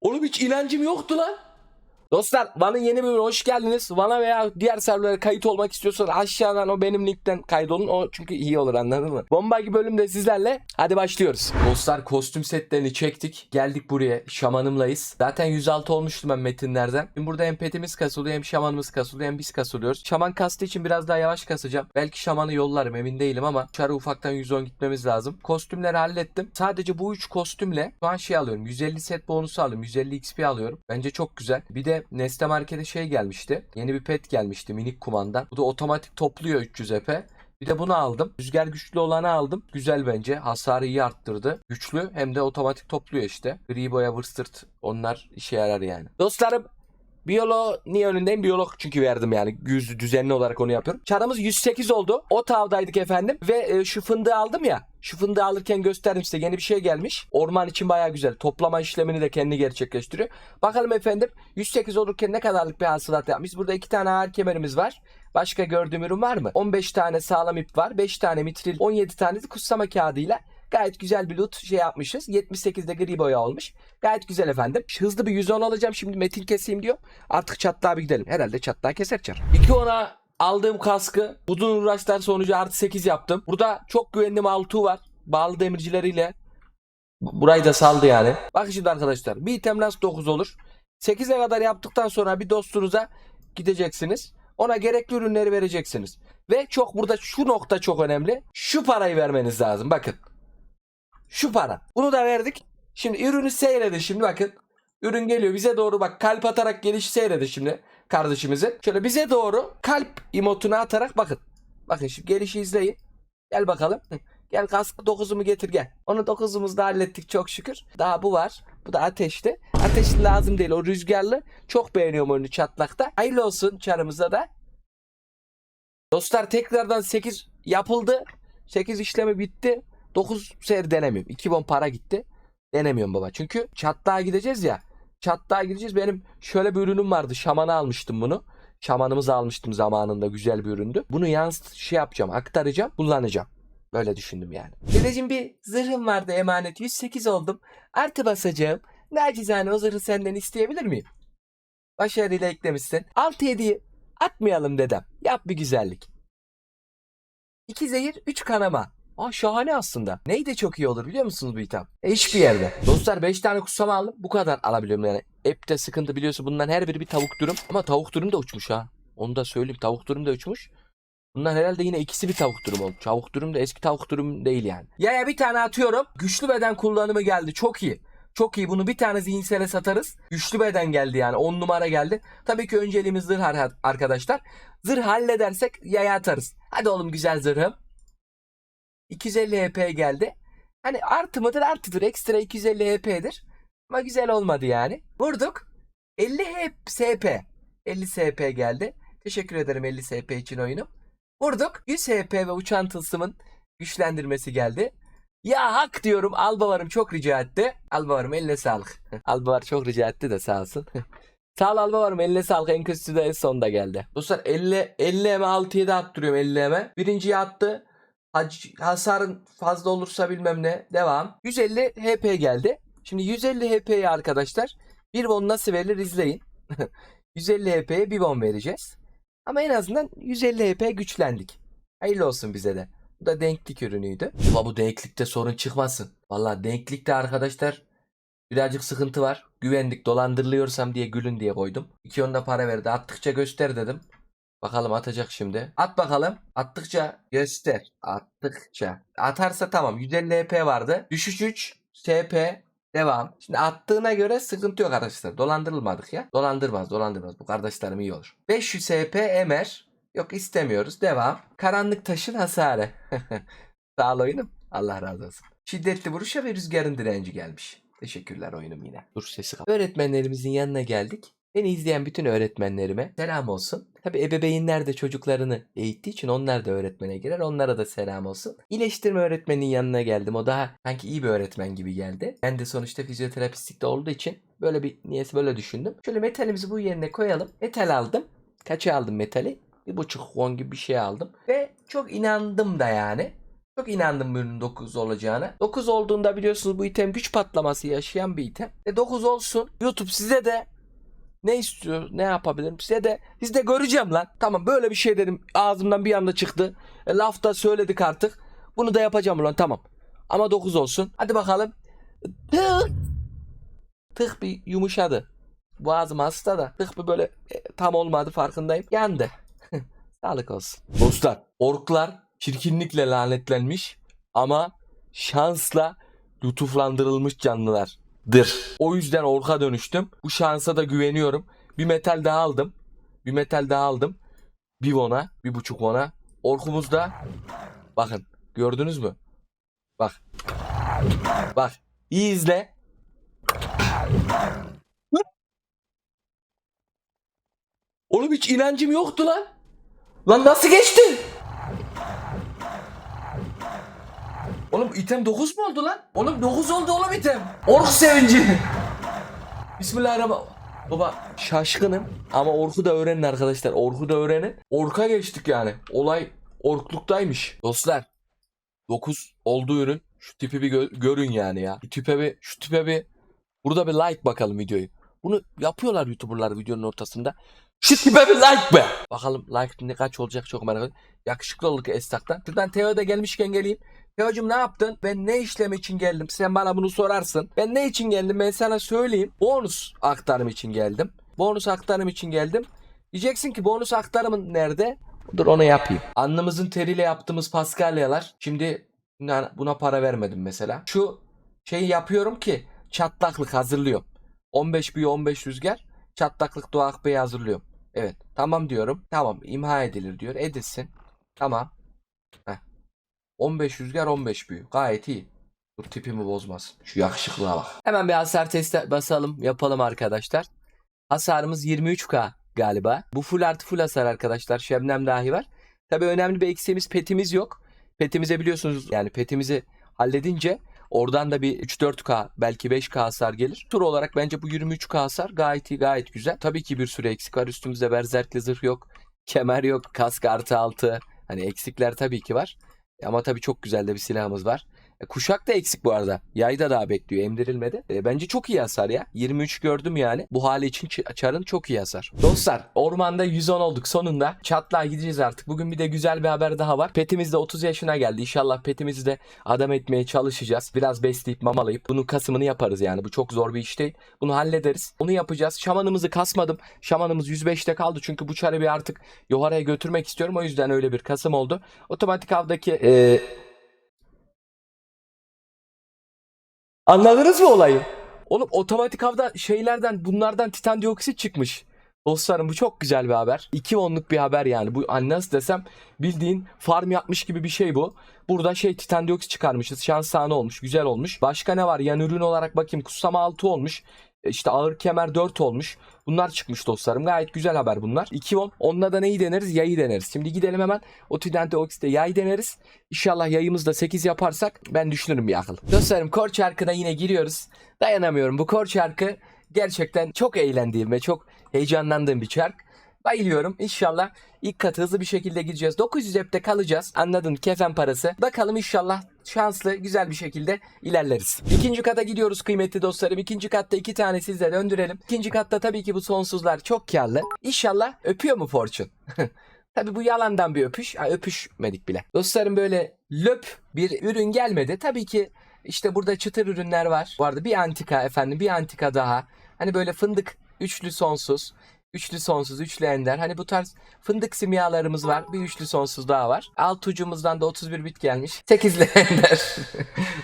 Oğlum hiç inancım yoktu lan. Dostlar Van'ın yeni bölümüne hoş geldiniz. Van'a veya diğer serverlere kayıt olmak istiyorsanız aşağıdan o benim linkten kaydolun. O çünkü iyi olur anladın mı? Bomba gibi bölümde sizlerle. Hadi başlıyoruz. Dostlar kostüm setlerini çektik. Geldik buraya. Şamanımlayız. Zaten 106 olmuştum ben metinlerden. Şimdi burada hem petimiz kasılıyor hem şamanımız kasılıyor hem biz kasılıyoruz. Şaman kastı için biraz daha yavaş kasacağım. Belki şamanı yollarım emin değilim ama çarı ufaktan 110 gitmemiz lazım. Kostümleri hallettim. Sadece bu 3 kostümle şu an şey alıyorum. 150 set bonusu alıyorum. 150 XP alıyorum. Bence çok güzel. Bir de Neste Market'e şey gelmişti. Yeni bir pet gelmişti minik kumandan. Bu da otomatik topluyor 300 EP. Bir de bunu aldım. Rüzgar güçlü olanı aldım. Güzel bence. Hasarı iyi arttırdı. Güçlü hem de otomatik topluyor işte. Gri boya onlar işe yarar yani. Dostlarım Biyolo niye önündeyim? Biyolog çünkü verdim yani. Yüz düzenli olarak onu yapıyorum. Çarımız 108 oldu. O tavdaydık efendim. Ve e, şu fındığı aldım ya. Şu fındığı alırken gösterdim size. Yeni bir şey gelmiş. Orman için baya güzel. Toplama işlemini de kendi gerçekleştiriyor. Bakalım efendim 108 olurken ne kadarlık bir hasılat yapmış. Burada iki tane ağır kemerimiz var. Başka gördüğüm ürün var mı? 15 tane sağlam ip var. 5 tane mitril. 17 tane de kutsama kağıdıyla Gayet güzel bir loot şey yapmışız. 78'de gri boya olmuş. Gayet güzel efendim. Hızlı bir 110 alacağım. Şimdi metin keseyim diyor. Artık çatlağa bir gidelim. Herhalde çatlağa keser çar. 2 ona aldığım kaskı uzun uğraşlar sonucu artı 8 yaptım. Burada çok güvenli Maltu var. Bağlı demircileriyle. Burayı da saldı yani. Bakın şimdi arkadaşlar. Bir item nasıl 9 olur? 8'e kadar yaptıktan sonra bir dostunuza gideceksiniz. Ona gerekli ürünleri vereceksiniz. Ve çok burada şu nokta çok önemli. Şu parayı vermeniz lazım. Bakın. Şu para. Bunu da verdik. Şimdi ürünü seyredin şimdi bakın. Ürün geliyor bize doğru bak kalp atarak gelişi seyredin şimdi kardeşimizin. Şöyle bize doğru kalp emotunu atarak bakın. Bakın şimdi gelişi izleyin. Gel bakalım. Gel kaskı 9'umu getir gel. Onu 9'umuzu da hallettik çok şükür. Daha bu var. Bu da ateşli. Ateşli lazım değil o rüzgarlı. Çok beğeniyorum oyunu çatlakta. Hayırlı olsun çarımıza da. Dostlar tekrardan 8 yapıldı. 8 işlemi bitti. 9 sefer denemiyorum. 2 bon para gitti. Denemiyorum baba. Çünkü çatlağa gideceğiz ya. Çatlağa gideceğiz. Benim şöyle bir ürünüm vardı. Şaman'a almıştım bunu. Şamanımızı almıştım zamanında. Güzel bir üründü. Bunu yansıt şey yapacağım. Aktaracağım. Kullanacağım. Böyle düşündüm yani. Dedeciğim bir zırhım vardı emanet. 108 oldum. Artı basacağım. Nacizane o zırhı senden isteyebilir miyim? Başarıyla eklemişsin. 6-7'yi atmayalım dedem. Yap bir güzellik. 2 zehir 3 kanama. Aa şahane aslında. Ney de çok iyi olur biliyor musunuz bu item? E, hiçbir yerde. Dostlar 5 tane kutsama aldım. Bu kadar alabiliyorum yani. App'te sıkıntı biliyorsun. Bunların her biri bir tavuk dürüm. Ama tavuk dürüm de uçmuş ha. Onu da söyleyeyim. Tavuk dürüm de uçmuş. Bunlar herhalde yine ikisi bir tavuk dürüm oldu. Tavuk dürüm de eski tavuk dürüm değil yani. Ya ya bir tane atıyorum. Güçlü beden kullanımı geldi. Çok iyi. Çok iyi. Bunu bir tane zihinsele satarız. Güçlü beden geldi yani. 10 numara geldi. Tabii ki önceliğimiz zırh ar- arkadaşlar. Zırh halledersek yaya atarız. Hadi oğlum güzel zırhım. 250 HP geldi. Hani artı mıdır artıdır. Ekstra 250 HP'dir. Ama güzel olmadı yani. Vurduk. 50 HP, SP. 50 SP geldi. Teşekkür ederim 50 SP için oyunu. Vurduk. 100 HP ve uçan tılsımın güçlendirmesi geldi. Ya hak diyorum Albavarım çok rica etti. Albavarım eline sağlık. Albavar çok rica etti de sağ olsun. Sağ ol Albavarım eline sağlık en kötüsü de en sonda geldi. Dostlar 50 50 eme 6'ya da attırıyorum 50 eme. Birinciyi attı. Hac- hasarın fazla olursa bilmem ne. Devam. 150 HP geldi. Şimdi 150 HP'ye arkadaşlar bir bon nasıl verilir izleyin. 150 HP'ye bir bon vereceğiz. Ama en azından 150 HP güçlendik. Hayırlı olsun bize de. Bu da denklik ürünüydü. Ama bu denklikte sorun çıkmasın. Valla denklikte arkadaşlar birazcık sıkıntı var. Güvendik dolandırılıyorsam diye gülün diye koydum. İki onda para verdi. Attıkça göster dedim. Bakalım atacak şimdi. At bakalım. Attıkça göster. Attıkça. Atarsa tamam. 150 HP vardı. Düşüş 3. SP. Devam. Şimdi attığına göre sıkıntı yok arkadaşlar. Dolandırılmadık ya. Dolandırmaz dolandırmaz. Bu kardeşlerim iyi olur. 500 SP Emer. Yok istemiyoruz. Devam. Karanlık taşın hasarı. Sağ ol oyunum. Allah razı olsun. Şiddetli vuruşa ve rüzgarın direnci gelmiş. Teşekkürler oyunum yine. Dur sesi kapat. Öğretmenlerimizin yanına geldik. Beni izleyen bütün öğretmenlerime selam olsun. Tabi ebeveynler de çocuklarını eğittiği için onlar da öğretmene girer. Onlara da selam olsun. İyileştirme öğretmeninin yanına geldim. O daha sanki iyi bir öğretmen gibi geldi. Ben de sonuçta fizyoterapistlikte olduğu için böyle bir niyeyse böyle düşündüm. Şöyle metalimizi bu yerine koyalım. Metal aldım. Kaça aldım metali? Bir buçuk won gibi bir şey aldım. Ve çok inandım da yani. Çok inandım bunun 9 olacağına. 9 olduğunda biliyorsunuz bu item güç patlaması yaşayan bir item. E 9 olsun. YouTube size de ne istiyor, ne yapabilirim size de siz de göreceğim lan. Tamam böyle bir şey dedim. Ağzımdan bir anda çıktı. E, laf da söyledik artık. Bunu da yapacağım ulan tamam. Ama 9 olsun. Hadi bakalım. Tık. Tık bir yumuşadı. Boğazım hasta da tık bir böyle e, tam olmadı farkındayım. Yandı. Sağlık olsun. Dostlar orklar çirkinlikle lanetlenmiş ama şansla lütuflandırılmış canlılardır. O yüzden orka dönüştüm. Bu şansa da güveniyorum. Bir metal daha aldım. Bir metal daha aldım. Bir ona, bir buçuk ona. Orkumuz da bakın gördünüz mü? Bak. Bak. İyi izle. Oğlum hiç inancım yoktu lan. Lan nasıl geçti? Oğlum item 9 mu oldu lan? Oğlum 9 oldu oğlum item. Ork sevinci. Bismillahirrahmanirrahim. Baba şaşkınım ama orku da öğrenin arkadaşlar. Orku da öğrenin. Orka geçtik yani. Olay orkluktaymış. Dostlar 9 oldu ürün. Şu tipi bir gö- görün yani ya. Şu tipe bir şu tipe bir burada bir like bakalım videoyu. Bunu yapıyorlar YouTuber'lar videonun ortasında. Şu tipe bir like be. Bakalım like ne kaç olacak çok merak ediyorum. Yakışıklı olduk Estak'tan. Şuradan Teo'da gelmişken geleyim. Teo'cum ne yaptın? Ben ne işlem için geldim? Sen bana bunu sorarsın. Ben ne için geldim? Ben sana söyleyeyim. Bonus aktarım için geldim. Bonus aktarım için geldim. Diyeceksin ki bonus aktarımın nerede? Dur onu yapayım. Alnımızın teriyle yaptığımız paskalyalar. Şimdi buna para vermedim mesela. Şu şeyi yapıyorum ki çatlaklık hazırlıyorum. 15 büyü 15 rüzgar. Çatlaklık Doğu Akbey'i hazırlıyorum. Evet. Tamam diyorum. Tamam. imha edilir diyor. Edilsin. Tamam. Heh. 15 rüzgar 15 büyü. Gayet iyi. Dur tipimi bozmaz. Şu yakışıklığa bak. Hemen bir hasar testi basalım. Yapalım arkadaşlar. Hasarımız 23k galiba. Bu full artı full hasar arkadaşlar. Şebnem dahi var. Tabi önemli bir eksiğimiz petimiz yok. Petimize biliyorsunuz yani petimizi halledince oradan da bir 3-4k belki 5k hasar gelir. Tur olarak bence bu 23k hasar gayet iyi gayet güzel. Tabii ki bir sürü eksik var. Üstümüzde berzerkli zırh yok. Kemer yok. Kask artı altı. Hani eksikler tabii ki var. Ama tabii çok güzel de bir silahımız var. E, Kuşak da eksik bu arada. Yay da daha bekliyor. Emdirilmedi. E, bence çok iyi hasar ya. 23 gördüm yani. Bu hali için Çar'ın çok iyi hasar. Dostlar ormanda 110 olduk sonunda. Çatlağa gideceğiz artık. Bugün bir de güzel bir haber daha var. Petimiz de 30 yaşına geldi. İnşallah petimizi de adam etmeye çalışacağız. Biraz besleyip mamalayıp bunun kasımını yaparız yani. Bu çok zor bir iş değil. Bunu hallederiz. Onu yapacağız. Şamanımızı kasmadım. Şamanımız 105'te kaldı. Çünkü bu çarı bir artık Yohara'ya götürmek istiyorum. O yüzden öyle bir kasım oldu. Otomatik avdaki e, Anladınız mı olayı? Oğlum otomatik avda şeylerden bunlardan titan dioksit çıkmış. Dostlarım bu çok güzel bir haber. 2 onluk bir haber yani. Bu hani nasıl desem bildiğin farm yapmış gibi bir şey bu. Burada şey titan dioksit çıkarmışız. Şans sahne olmuş. Güzel olmuş. Başka ne var? Yan ürün olarak bakayım. Kutsama 6 olmuş. E, İşte ağır kemer 4 olmuş. Bunlar çıkmış dostlarım. Gayet güzel haber bunlar. 2 on. Onunla da neyi deneriz? Yayı deneriz. Şimdi gidelim hemen o titan dioksitte yay deneriz. İnşallah yayımızda 8 yaparsak ben düşünürüm bir akıl. Dostlarım kor çarkına yine giriyoruz. Dayanamıyorum. Bu kor çarkı gerçekten çok eğlendiğim ve çok heyecanlandığım bir çark. Bayılıyorum. İnşallah ilk katı hızlı bir şekilde gideceğiz. 900 cepte kalacağız. Anladın kefen parası. Bakalım inşallah şanslı güzel bir şekilde ilerleriz. İkinci kata gidiyoruz kıymetli dostlarım. İkinci katta iki tane sizle döndürelim. İkinci katta tabii ki bu sonsuzlar çok karlı. İnşallah öpüyor mu Fortune? Tabii bu yalandan bir öpüş. Ha, öpüşmedik bile. Dostlarım böyle löp bir ürün gelmedi. Tabii ki işte burada çıtır ürünler var. Bu arada bir antika efendim bir antika daha. Hani böyle fındık üçlü sonsuz. Üçlü sonsuz, üçlü ender. Hani bu tarz fındık simyalarımız var. Bir üçlü sonsuz daha var. Alt ucumuzdan da 31 bit gelmiş. 8'li ender.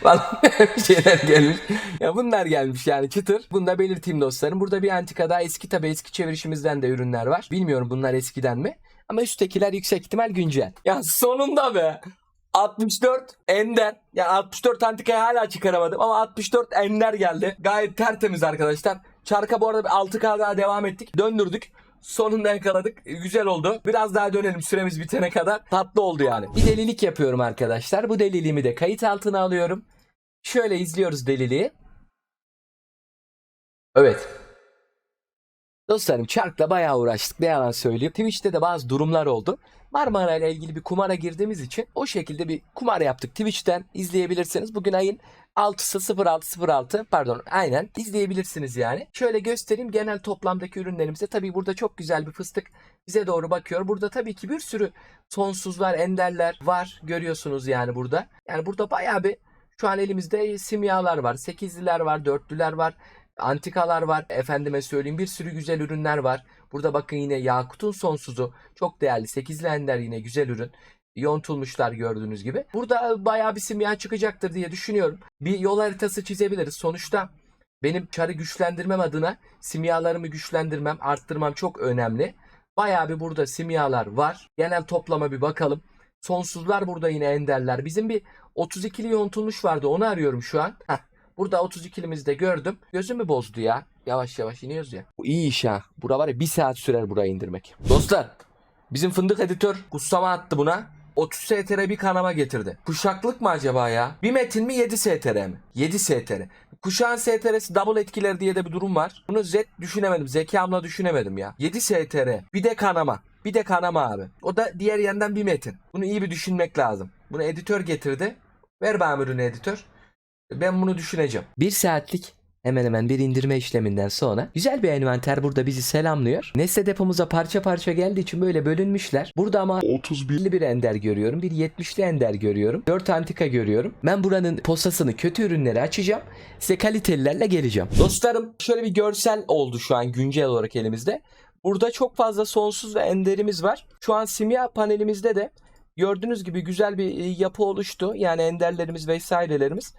Vallahi şeyler gelmiş. Ya bunlar gelmiş yani çıtır. Bunu da belirteyim dostlarım. Burada bir antika daha eski tabi eski çevirişimizden de ürünler var. Bilmiyorum bunlar eskiden mi? Ama üsttekiler yüksek ihtimal güncel. Ya sonunda be. 64 Ender. Ya 64 antikayı hala çıkaramadım ama 64 Ender geldi. Gayet tertemiz arkadaşlar. Çarka bu arada bir 6K daha devam ettik. Döndürdük. Sonunda yakaladık. Güzel oldu. Biraz daha dönelim süremiz bitene kadar. Tatlı oldu yani. Bir delilik yapıyorum arkadaşlar. Bu deliliğimi de kayıt altına alıyorum. Şöyle izliyoruz deliliği. Evet. Dostlarım çarkla bayağı uğraştık ne yalan söyleyeyim. Twitch'te de bazı durumlar oldu. Marmara ile ilgili bir kumara girdiğimiz için o şekilde bir kumar yaptık. Twitch'ten izleyebilirsiniz. Bugün ayın 6'sı 0606 pardon aynen izleyebilirsiniz yani. Şöyle göstereyim genel toplamdaki ürünlerimize. Tabii burada çok güzel bir fıstık bize doğru bakıyor. Burada tabii ki bir sürü sonsuzlar, enderler var. Görüyorsunuz yani burada. Yani burada bayağı bir şu an elimizde simyalar var. Sekizliler var, dörtlüler var. Antikalar var. Efendime söyleyeyim bir sürü güzel ürünler var. Burada bakın yine Yakut'un sonsuzu. Çok değerli. Sekizli ender yine güzel ürün. Yontulmuşlar gördüğünüz gibi. Burada bayağı bir simya çıkacaktır diye düşünüyorum. Bir yol haritası çizebiliriz. Sonuçta benim çarı güçlendirmem adına simyalarımı güçlendirmem, arttırmam çok önemli. Bayağı bir burada simyalar var. Genel toplama bir bakalım. Sonsuzlar burada yine enderler. Bizim bir 32'li yontulmuş vardı. Onu arıyorum şu an. Heh, burada 32'limizi de gördüm. Gözümü bozdu ya. Yavaş yavaş iniyoruz ya. Bu iyi iş ha. Bura var ya bir saat sürer burayı indirmek. Dostlar bizim fındık editör kutsama attı buna. 30 STR bir kanama getirdi. Kuşaklık mı acaba ya? Bir metin mi 7 STR mi? 7 STR. Kuşağın STR'si double etkiler diye de bir durum var. Bunu Z düşünemedim. Zekamla düşünemedim ya. 7 STR. Bir de kanama. Bir de kanama abi. O da diğer yandan bir metin. Bunu iyi bir düşünmek lazım. Bunu editör getirdi. Ver bana ürünü editör. Ben bunu düşüneceğim. Bir saatlik hemen hemen bir indirme işleminden sonra güzel bir envanter burada bizi selamlıyor. Nesne depomuza parça parça geldiği için böyle bölünmüşler. Burada ama 31'li bir ender görüyorum. Bir 70'li ender görüyorum. 4 antika görüyorum. Ben buranın posasını kötü ürünleri açacağım. Size kalitelilerle geleceğim. Dostlarım şöyle bir görsel oldu şu an güncel olarak elimizde. Burada çok fazla sonsuz ve enderimiz var. Şu an simya panelimizde de gördüğünüz gibi güzel bir e, yapı oluştu. Yani enderlerimiz vesairelerimiz.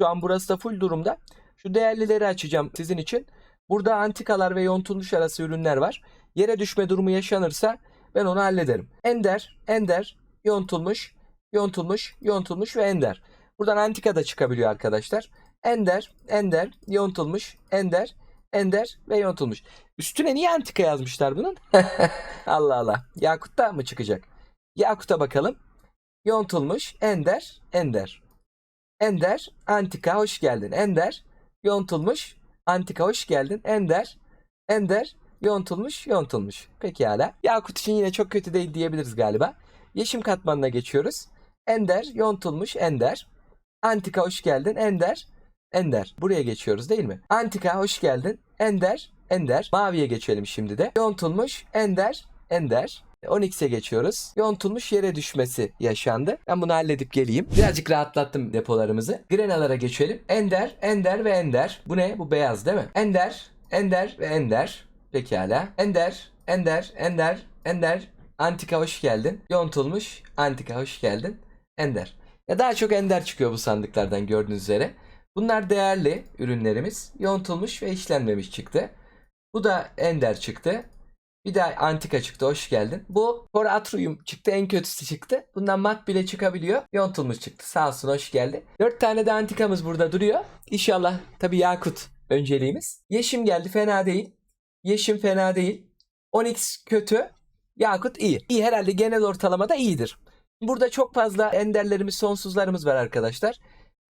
Şu an burası da full durumda. Şu değerlileri açacağım sizin için. Burada antikalar ve yontulmuş arası ürünler var. Yere düşme durumu yaşanırsa ben onu hallederim. Ender, ender, yontulmuş, yontulmuş, yontulmuş ve ender. Buradan antika da çıkabiliyor arkadaşlar. Ender, ender, yontulmuş, ender, ender ve yontulmuş. Üstüne niye antika yazmışlar bunun? Allah Allah. Yakut'ta mı çıkacak? Yakut'a bakalım. Yontulmuş, ender, ender. Ender, antika hoş geldin. Ender, yontulmuş, antika hoş geldin. Ender, ender, yontulmuş, yontulmuş. Pekala. Yakut için yine çok kötü değil diyebiliriz galiba. Yeşim katmanına geçiyoruz. Ender, yontulmuş, ender. Antika hoş geldin. Ender, ender. Buraya geçiyoruz değil mi? Antika hoş geldin. Ender, ender. Maviye geçelim şimdi de. Yontulmuş, ender, ender. 12'e geçiyoruz. Yontulmuş yere düşmesi yaşandı. Ben bunu halledip geleyim. Birazcık rahatlattım depolarımızı. Grenalara geçelim. Ender, Ender ve Ender. Bu ne? Bu beyaz değil mi? Ender, Ender ve Ender. Pekala. Ender, Ender, Ender, Ender. Antika hoş geldin. Yontulmuş. Antika hoş geldin. Ender. Ya daha çok Ender çıkıyor bu sandıklardan gördüğünüz üzere. Bunlar değerli ürünlerimiz. Yontulmuş ve işlenmemiş çıktı. Bu da Ender çıktı. Bir de antika çıktı. Hoş geldin. Bu Horatrium çıktı. En kötüsü çıktı. Bundan mat bile çıkabiliyor. Yontulmuş çıktı. Sağ olsun hoş geldi. Dört tane de antikamız burada duruyor. İnşallah tabi Yakut önceliğimiz. Yeşim geldi. Fena değil. Yeşim fena değil. Onyx kötü. Yakut iyi. İyi herhalde genel ortalamada iyidir. Burada çok fazla enderlerimiz, sonsuzlarımız var arkadaşlar.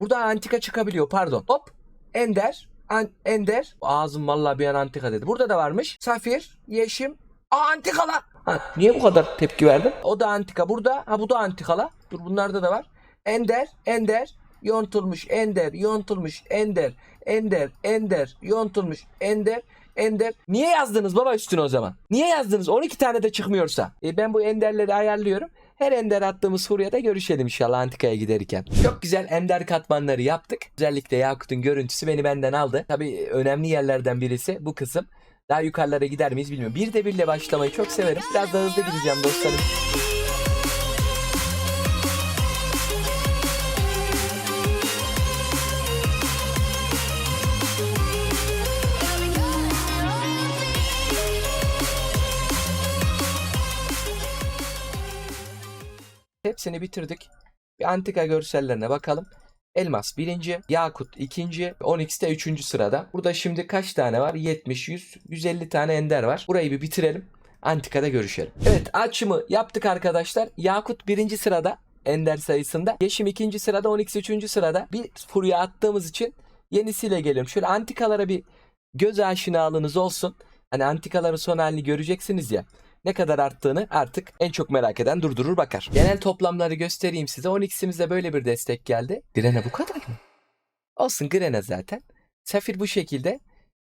Burada antika çıkabiliyor. Pardon. Hop. Ender. An- Ender. Ağzım vallahi bir an antika dedi. Burada da varmış. Safir, Yeşim. Aa antikalar. Ha, niye bu kadar tepki verdin? O da antika. Burada. Ha bu da antikala. Dur bunlarda da var. Ender, Ender, yontulmuş, Ender, yontulmuş, Ender, Ender, Ender, yontulmuş, Ender, Ender. Niye yazdınız baba üstüne o zaman? Niye yazdınız? 12 tane de çıkmıyorsa. E ben bu enderleri ayarlıyorum. Her ender attığımız furyada görüşelim inşallah antikaya giderken. Çok güzel ender katmanları yaptık. Özellikle Yakut'un görüntüsü beni benden aldı. Tabii önemli yerlerden birisi bu kısım. Daha yukarılara gider miyiz bilmiyorum. Bir de birle başlamayı çok severim. Biraz daha hızlı gideceğim dostlarım. Hepsini bitirdik. Bir antika görsellerine bakalım. Elmas birinci, Yakut ikinci, Onyx de üçüncü sırada. Burada şimdi kaç tane var? 70, 100, 150 tane ender var. Burayı bir bitirelim. Antikada görüşelim. Evet açımı yaptık arkadaşlar. Yakut birinci sırada ender sayısında. Yeşim ikinci sırada, Onyx üçüncü sırada. Bir furya attığımız için yenisiyle geliyorum. Şöyle antikalara bir göz aşinalığınız olsun. Hani antikaların son halini göreceksiniz ya. Ne kadar arttığını artık en çok merak eden durdurur bakar. Genel toplamları göstereyim size. 10x'imizde böyle bir destek geldi. Direne bu kadar mı? Olsun Grene zaten. Safir bu şekilde.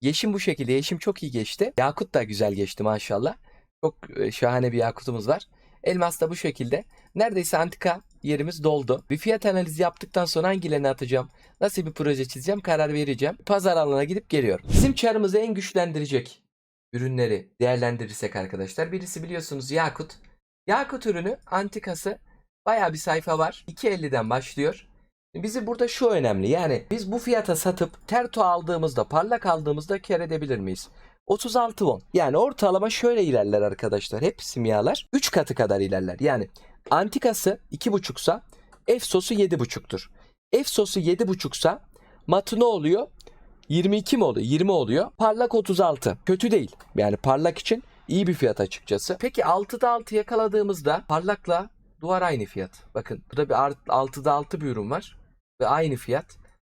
Yeşim bu şekilde. Yeşim çok iyi geçti. Yakut da güzel geçti maşallah. Çok e, şahane bir yakutumuz var. Elmas da bu şekilde. Neredeyse antika yerimiz doldu. Bir fiyat analizi yaptıktan sonra hangilerini atacağım, nasıl bir proje çizeceğim karar vereceğim. Pazar alanına gidip geliyorum. Bizim çarımızı en güçlendirecek ürünleri değerlendirirsek arkadaşlar. Birisi biliyorsunuz Yakut. Yakut ürünü antikası bayağı bir sayfa var. 2.50'den başlıyor. Bizi burada şu önemli yani biz bu fiyata satıp terto aldığımızda parlak aldığımızda kar edebilir miyiz? 36 won. Yani ortalama şöyle ilerler arkadaşlar. Hep simyalar 3 katı kadar ilerler. Yani antikası 2.5'sa Efsos'u 7.5'tur. Efsos'u 7.5'sa matı ne oluyor? 22 mi oluyor? 20 oluyor. Parlak 36. Kötü değil. Yani parlak için iyi bir fiyat açıkçası. Peki 6'da 6 yakaladığımızda parlakla duvar aynı fiyat. Bakın burada bir art- 6'da 6 bir ürün var ve aynı fiyat.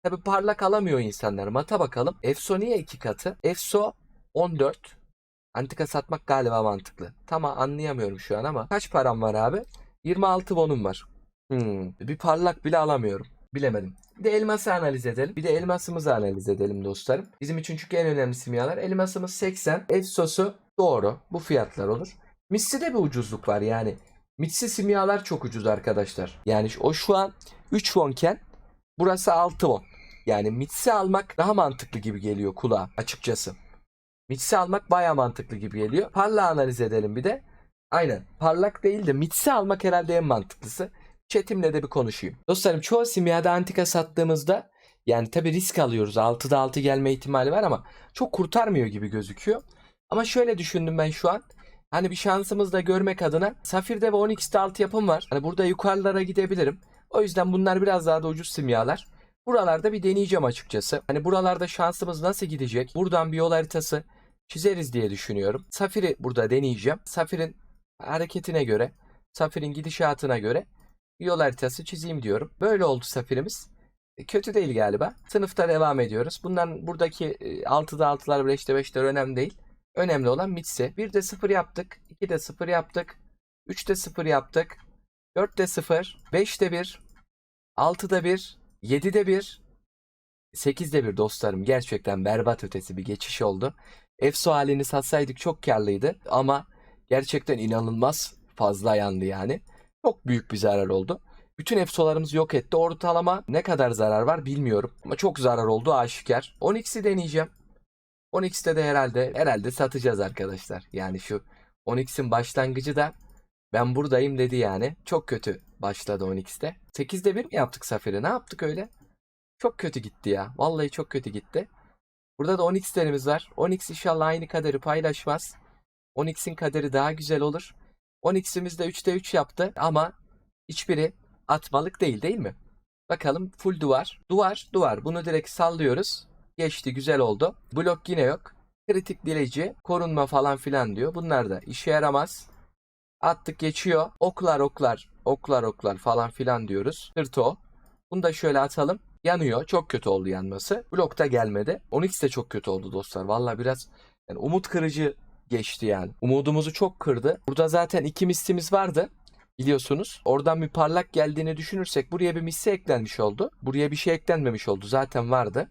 Tabi parlak alamıyor insanlar. Mata bakalım. Efso niye iki katı? Efso 14. Antika satmak galiba mantıklı. Tamam anlayamıyorum şu an ama. Kaç param var abi? 26 bonum var. Hmm, bir parlak bile alamıyorum. Bilemedim. Bir de elması analiz edelim. Bir de elmasımızı analiz edelim dostlarım. Bizim için çünkü en önemli simyalar. Elmasımız 80. Efsosu doğru. Bu fiyatlar olur. Missi'de bir ucuzluk var yani. Mitsi simyalar çok ucuz arkadaşlar. Yani o şu an 3 wonken burası 6 won. Yani Mitsi almak daha mantıklı gibi geliyor kulağa açıkçası. Mitsi almak baya mantıklı gibi geliyor. Parla analiz edelim bir de. Aynen. Parlak değil de Mitsi almak herhalde en mantıklısı. Chatimle de bir konuşayım. Dostlarım çoğu simyada antika sattığımızda yani tabi risk alıyoruz. 6'da 6 gelme ihtimali var ama çok kurtarmıyor gibi gözüküyor. Ama şöyle düşündüm ben şu an. Hani bir şansımız da görmek adına Safir'de ve 10x'te alt yapım var. Hani burada yukarılara gidebilirim. O yüzden bunlar biraz daha da ucuz simyalar. Buralarda bir deneyeceğim açıkçası. Hani buralarda şansımız nasıl gidecek? Buradan bir yol haritası çizeriz diye düşünüyorum. Safir'i burada deneyeceğim. Safir'in hareketine göre, Safir'in gidişatına göre yol haritası çizeyim diyorum. Böyle oldu Safir'imiz. E, Kötü değil galiba. Sınıfta devam ediyoruz. Bundan buradaki e, 6'da 6'lar 5'te 5'ler önemli değil. Önemli olan Mitsi. 1'de 0 yaptık. 2'de 0 yaptık. 3'te 0 yaptık. 4'te 0. 5'te 1. 6'da 1. 7'de 1. 8'de 1 dostlarım. Gerçekten berbat ötesi bir geçiş oldu. Efso halini satsaydık çok karlıydı. Ama gerçekten inanılmaz fazla yandı yani. Çok büyük bir zarar oldu. Bütün efsolarımızı yok etti. Ortalama ne kadar zarar var bilmiyorum. Ama çok zarar oldu aşikar. 10x'i deneyeceğim. 10x'te de herhalde herhalde satacağız arkadaşlar. Yani şu 10x'in başlangıcı da ben buradayım dedi yani. Çok kötü başladı 10x'te. 8'de 1 mi yaptık Safir'i? Ne yaptık öyle? Çok kötü gitti ya. Vallahi çok kötü gitti. Burada da 10x'lerimiz var. 10x inşallah aynı kaderi paylaşmaz. 10x'in kaderi daha güzel olur. 10x'imiz de 3'te 3 yaptı ama hiçbiri atmalık değil değil mi? Bakalım full duvar. Duvar, duvar. Bunu direkt sallıyoruz. Geçti, güzel oldu. Blok yine yok. Kritik dileci, korunma falan filan diyor. Bunlar da işe yaramaz. Attık geçiyor. Oklar oklar, oklar oklar falan filan diyoruz. Hırto. Bunu da şöyle atalım. Yanıyor. Çok kötü oldu yanması. Blok da gelmedi. 10x de çok kötü oldu dostlar. Valla biraz yani umut kırıcı geçti yani. Umudumuzu çok kırdı. Burada zaten iki mislimiz vardı. Biliyorsunuz. Oradan bir parlak geldiğini düşünürsek buraya bir misli eklenmiş oldu. Buraya bir şey eklenmemiş oldu. Zaten vardı.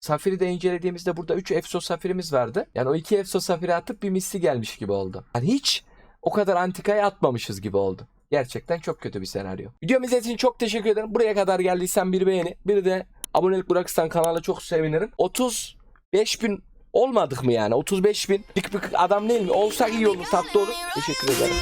Safiri de incelediğimizde burada 3 Efso Safirimiz vardı. Yani o 2 Efso Safiri atıp bir misli gelmiş gibi oldu. Yani hiç o kadar antikaya atmamışız gibi oldu. Gerçekten çok kötü bir senaryo. Videomu izlediğiniz için çok teşekkür ederim. Buraya kadar geldiysen bir beğeni, bir de abonelik bırakırsan kanala çok sevinirim. 35 bin olmadık mı yani? 35 bin. Dik bir adam değil mi? Olsak iyi olur, tatlı olur. Teşekkür ederim.